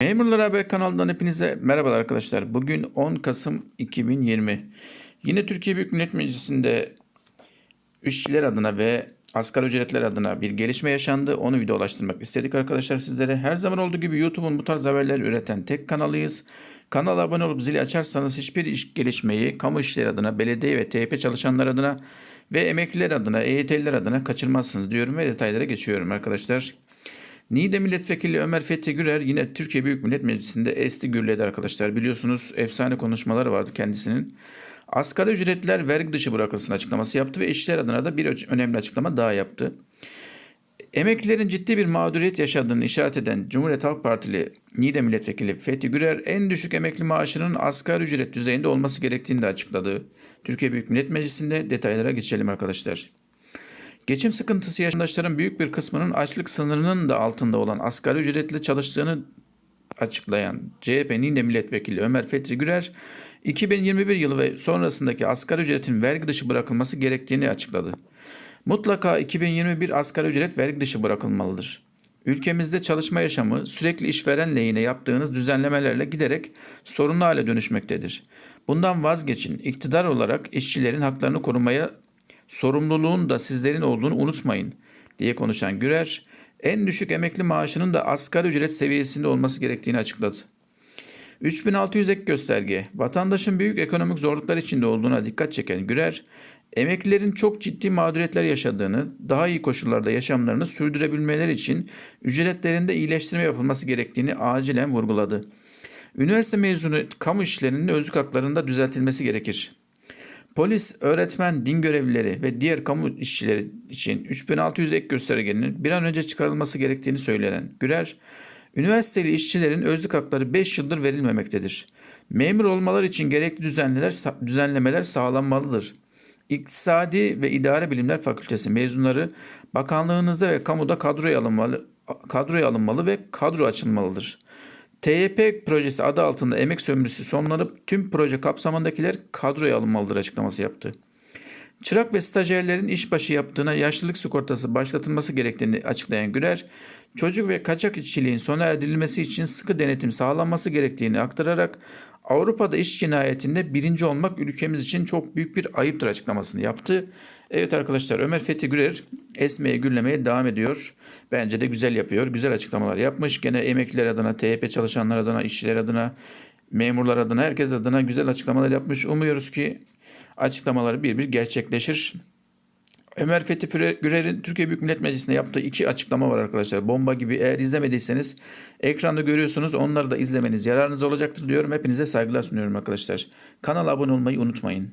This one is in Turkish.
Memurlar Haber kanalından hepinize merhabalar arkadaşlar. Bugün 10 Kasım 2020. Yine Türkiye Büyük Millet Meclisi'nde işçiler adına ve asgari ücretler adına bir gelişme yaşandı. Onu videolaştırmak istedik arkadaşlar sizlere. Her zaman olduğu gibi YouTube'un bu tarz haberleri üreten tek kanalıyız. Kanala abone olup zili açarsanız hiçbir iş gelişmeyi kamu işleri adına, belediye ve TYP çalışanlar adına ve emekliler adına, EYT'liler adına kaçırmazsınız diyorum ve detaylara geçiyorum arkadaşlar. Niğde Milletvekili Ömer Fethi Gürer yine Türkiye Büyük Millet Meclisi'nde esti gürledi arkadaşlar. Biliyorsunuz efsane konuşmaları vardı kendisinin. Asgari ücretler vergi dışı bırakılsın açıklaması yaptı ve işçiler adına da bir önemli açıklama daha yaptı. Emeklilerin ciddi bir mağduriyet yaşadığını işaret eden Cumhuriyet Halk Partili Niğde Milletvekili Fethi Gürer en düşük emekli maaşının asgari ücret düzeyinde olması gerektiğini de açıkladı. Türkiye Büyük Millet Meclisi'nde detaylara geçelim arkadaşlar. Geçim sıkıntısı yaşayanların büyük bir kısmının açlık sınırının da altında olan asgari ücretle çalıştığını açıklayan CHP Niğde Milletvekili Ömer Fethi Gürer, 2021 yılı ve sonrasındaki asgari ücretin vergi dışı bırakılması gerektiğini açıkladı. Mutlaka 2021 asgari ücret vergi dışı bırakılmalıdır. Ülkemizde çalışma yaşamı sürekli işveren lehine yaptığınız düzenlemelerle giderek sorunlu hale dönüşmektedir. Bundan vazgeçin. İktidar olarak işçilerin haklarını korumaya sorumluluğun da sizlerin olduğunu unutmayın diye konuşan Gürer, en düşük emekli maaşının da asgari ücret seviyesinde olması gerektiğini açıkladı. 3600 ek gösterge, vatandaşın büyük ekonomik zorluklar içinde olduğuna dikkat çeken Gürer, emeklilerin çok ciddi mağduriyetler yaşadığını, daha iyi koşullarda yaşamlarını sürdürebilmeleri için ücretlerinde iyileştirme yapılması gerektiğini acilen vurguladı. Üniversite mezunu kamu işlerinin özlük haklarında düzeltilmesi gerekir. Polis, öğretmen, din görevlileri ve diğer kamu işçileri için 3600 ek göstergenin bir an önce çıkarılması gerektiğini söylenen Gürer, üniversiteli işçilerin özlük hakları 5 yıldır verilmemektedir. Memur olmaları için gerekli düzenlemeler, düzenlemeler sağlanmalıdır. İktisadi ve İdare Bilimler Fakültesi mezunları bakanlığınızda ve kamuda kadroya alınmalı, kadroya alınmalı ve kadro açılmalıdır. TYP projesi adı altında emek sömürüsü sonlanıp tüm proje kapsamındakiler kadroya alınmalıdır açıklaması yaptı. Çırak ve stajyerlerin işbaşı yaptığına yaşlılık sigortası başlatılması gerektiğini açıklayan Gürer, çocuk ve kaçak işçiliğin sona erdirilmesi için sıkı denetim sağlanması gerektiğini aktararak Avrupa'da iş cinayetinde birinci olmak ülkemiz için çok büyük bir ayıptır açıklamasını yaptı. Evet arkadaşlar Ömer Fethi Gürer esmeye gürlemeye devam ediyor. Bence de güzel yapıyor. Güzel açıklamalar yapmış. Gene emekliler adına, TYP çalışanlar adına, işçiler adına, memurlar adına, herkes adına güzel açıklamalar yapmış. Umuyoruz ki açıklamaları bir bir gerçekleşir. Ömer Fethi Gürer'in Türkiye Büyük Millet Meclisi'nde yaptığı iki açıklama var arkadaşlar. Bomba gibi. Eğer izlemediyseniz ekranda görüyorsunuz. Onları da izlemeniz yararınız olacaktır diyorum. Hepinize saygılar sunuyorum arkadaşlar. Kanala abone olmayı unutmayın.